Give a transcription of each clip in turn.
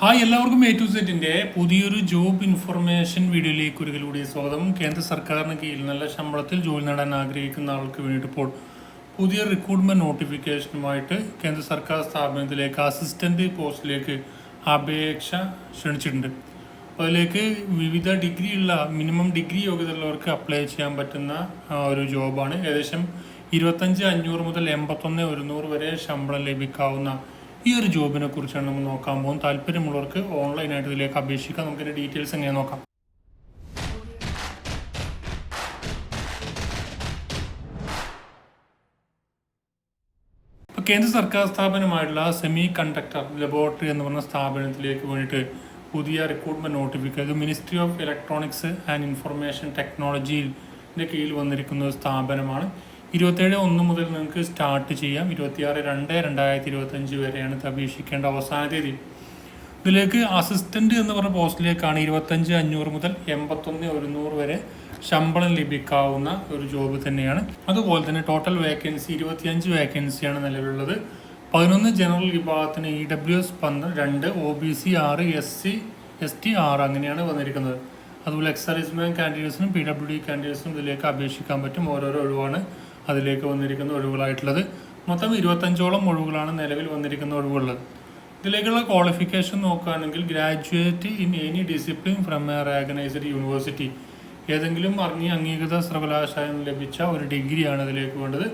Hi എല്ലാവർക്കും A to സെറ്റിന്റെ പുതിയൊരു ജോബ് ഇൻഫർമേഷൻ വീഡിയോയിലേക്ക് ഒരിക്കൽ കൂടി സ്വാഗതം. കേന്ദ്ര സർക്കാരിന് കീഴിൽ നല്ല ശമ്പളത്തിൽ ജോലി നേടാൻ ആഗ്രഹിക്കുന്ന ആൾക്ക് വേണ്ടിയിട്ട് ഇപ്പോൾ പുതിയ റിക്രൂട്ട്മെന്റ് നോട്ടിഫിക്കേഷനുമായിട്ട് കേന്ദ്ര സർക്കാർ സ്ഥാപനത്തിലേക്ക് അസിസ്റ്റന്റ് പോസ്റ്റിലേക്ക് അപേക്ഷ ക്ഷണിച്ചിട്ടുണ്ട്. അതിലേക്ക് വിവിധ ഡിഗ്രിയുള്ള മിനിമം ഡിഗ്രി യോഗ്യതയുള്ളവർക്ക് അപ്ലൈ ചെയ്യാൻ പറ്റുന്ന ഒരു ജോബാണ്. ഏകദേശം ഇരുപത്തഞ്ച് അഞ്ഞൂറ് മുതൽ എൺപത്തൊന്ന് ഒരുന്നൂറ് വരെ ശമ്പളം ലഭിക്കാവുന്ന ഈ ഒരു ജോബിനെ കുറിച്ചാണ് നമ്മൾ നോക്കാൻ പോകും താല്പര്യമുള്ളവർക്ക് ഓൺലൈനായിട്ട് ഇതിലേക്ക് അപേക്ഷിക്കാം. നമുക്കിന്റെ ഡീറ്റെയിൽസ് എങ്ങനെ നോക്കാം. കേന്ദ്ര സർക്കാർ സ്ഥാപനമായിട്ടുള്ള സെമി കണ്ടക്ടർ ലബോറട്ടറി എന്ന് പറഞ്ഞ സ്ഥാപനത്തിലേക്ക് വേണ്ടിയിട്ട് പുതിയ recruitment notification ministry of electronics and information ടെക്നോളജിയിൽ കീഴിൽ വന്നിരിക്കുന്ന ഒരു സ്ഥാപനമാണ്. ഇരുപത്തേഴ് ഒന്ന് മുതൽ നിങ്ങൾക്ക് സ്റ്റാർട്ട് ചെയ്യാം. ഇരുപത്തിയാറ് രണ്ട് രണ്ടായിരത്തി ഇരുപത്തഞ്ച് വരെയാണ് ഇത് അപേക്ഷിക്കേണ്ട അവസാന തീയതി. ഇതിലേക്ക് അസിസ്റ്റന്റ് എന്ന് പറഞ്ഞ പോസ്റ്റിലേക്കാണ് ഇരുപത്തഞ്ച് അഞ്ഞൂറ് മുതൽ എൺപത്തൊന്ന് ഒരുന്നൂറ് വരെ ശമ്പളം ലഭിക്കാവുന്ന ഒരു ജോബ് തന്നെയാണ്. അതുപോലെ തന്നെ ടോട്ടൽ വേക്കൻസി ഇരുപത്തിയഞ്ച് വേക്കൻസിയാണ് നിലവിലുള്ളത്. പതിനൊന്ന് ജനറൽ വിഭാഗത്തിന് ഇ ഡബ്ല്യു എസ് പന്ത്രണ്ട് രണ്ട് ഒ ബി സി ആറ് എസ് സി എസ് ടി ആറ് അങ്ങനെയാണ് വന്നിരിക്കുന്നത്. അതുപോലെ എക്സർവീസ്മാൻ കാൻഡിഡേറ്റ്സിനും പി ഡബ്ല്യു ഡി കാൻഡിഡേറ്റ്സിനും ഇതിലേക്ക് അപേക്ഷിക്കാൻ പറ്റും. ഓരോരോ ഒഴിവാണ്. അതിലേക്ക് വന്നിരിക്കുന്ന ഒഴിവുകളായിട്ടുള്ളത്. മൊത്തം ഇരുപത്തഞ്ചോളം ഒഴിവുകളാണ് നിലവിൽ വന്നിരിക്കുന്ന ഒഴിവുള്ളത്. ഇതിലേക്കുള്ള ക്വാളിഫിക്കേഷൻ നോക്കുകയാണെങ്കിൽ graduate in any discipline from a recognised university ഏതെങ്കിലും അറിഞ്ഞ അംഗീകൃത സർവകലാശാല ലഭിച്ച ഒരു ഡിഗ്രിയാണ് ഇതിലേക്ക് വേണ്ടത്.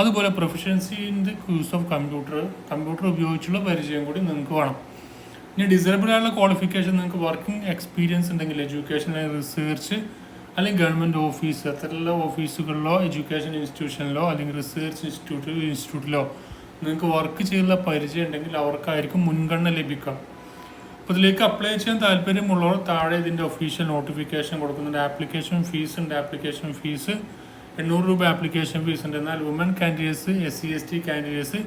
അതുപോലെ proficiency in the use of computer computer ഉപയോഗിച്ചുള്ള പരിചയം കൂടി നിങ്ങൾക്ക് വേണം. ഇനി ഡിസേബിൾ ആയുള്ള ക്വാളിഫിക്കേഷൻ നിങ്ങൾക്ക് വർക്കിംഗ് എക്സ്പീരിയൻസ് ഉണ്ടെങ്കിൽ എഡ്യൂക്കേഷൻ റിസർച്ച് അല്ലെങ്കിൽ ഗവൺമെന്റ് ഓഫീസ് അത്തരമുള്ള ഓഫീസുകളിലോ എഡ്യൂക്കേഷൻ ഇൻസ്റ്റിറ്റ്യൂഷനിലോ അല്ലെങ്കിൽ റിസർച്ച് ഇൻസ്റ്റിറ്റ്യൂട്ട് ഇൻസ്റ്റിറ്റ്യൂട്ടിലോ നിങ്ങൾക്ക് വർക്ക് ചെയ്യുന്ന പരിചയം ഉണ്ടെങ്കിൽ അവർക്കായിരിക്കും മുൻഗണന ലഭിക്കുക. അപ്പോൾ ഇതിലേക്ക് അപ്ലൈ ചെയ്യാൻ താല്പര്യമുള്ളവർ താഴെ ഇതിന്റെ ഒഫീഷ്യൽ നോട്ടിഫിക്കേഷൻ കൊടുക്കുന്നുണ്ട്. ആപ്ലിക്കേഷൻ ഫീസ് ഉണ്ട്. ആപ്ലിക്കേഷൻ ഫീസ് എണ്ണൂറ് രൂപ ആപ്ലിക്കേഷൻ ഫീസ് ഉണ്ട്. എന്നാൽ women candidates S C S T candidates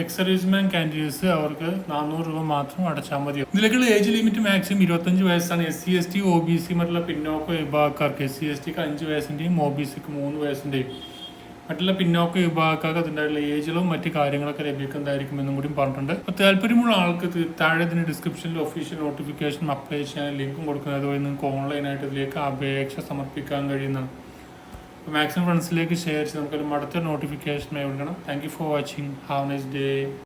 ex serviceman candidates അവർക്ക് നാനൂറ് രൂപ മാത്രം അടച്ചാൽ മതി. ഇതിലേക്കുള്ള ഏജ് ലിമിറ്റ് മാക്സിമം ഇരുപത്തഞ്ച് വയസ്സാണ്. S C S T O B C മറ്റുള്ള പിന്നോക്ക വിഭാഗക്കാർക്ക് എസ് സി എസ് ടിക്ക് അഞ്ച് വയസ്സിന്റെയും ഒ ബി സിക്ക് മൂന്ന് വയസ്സിന്റെയും മറ്റുള്ള പിന്നോക്ക വിഭാഗക്കാർക്ക് അതിന്റെ ഏജിലും മറ്റ് കാര്യങ്ങളൊക്കെ ലഭിക്കുന്നതായിരിക്കും എന്നും കൂടി പറഞ്ഞിട്ടുണ്ട്. അപ്പോൾ താല്പര്യമുള്ള ആൾക്ക് താഴെ ഇതിന് ഡിസ്ക്രിപ്ഷനിൽ ഒഫീഷ്യൽ നോട്ടിഫിക്കേഷൻ അപ്ലൈ ചെയ്യാൻ ലിങ്കും കൊടുക്കുന്നത് അതുപോലെ നിങ്ങൾക്ക് ഓൺലൈനായിട്ട് ഇതിലേക്ക് അപേക്ഷ സമർപ്പിക്കാൻ കഴിയുന്നതാണ്. മാക്സിമം ഫ്രണ്ട്സിലേക്ക് ഷെയർ ചെയ്ത് നമുക്കൊരു അടുത്ത നോട്ടിഫിക്കേഷൻ വിളിക്കണം thank you for watching have nice day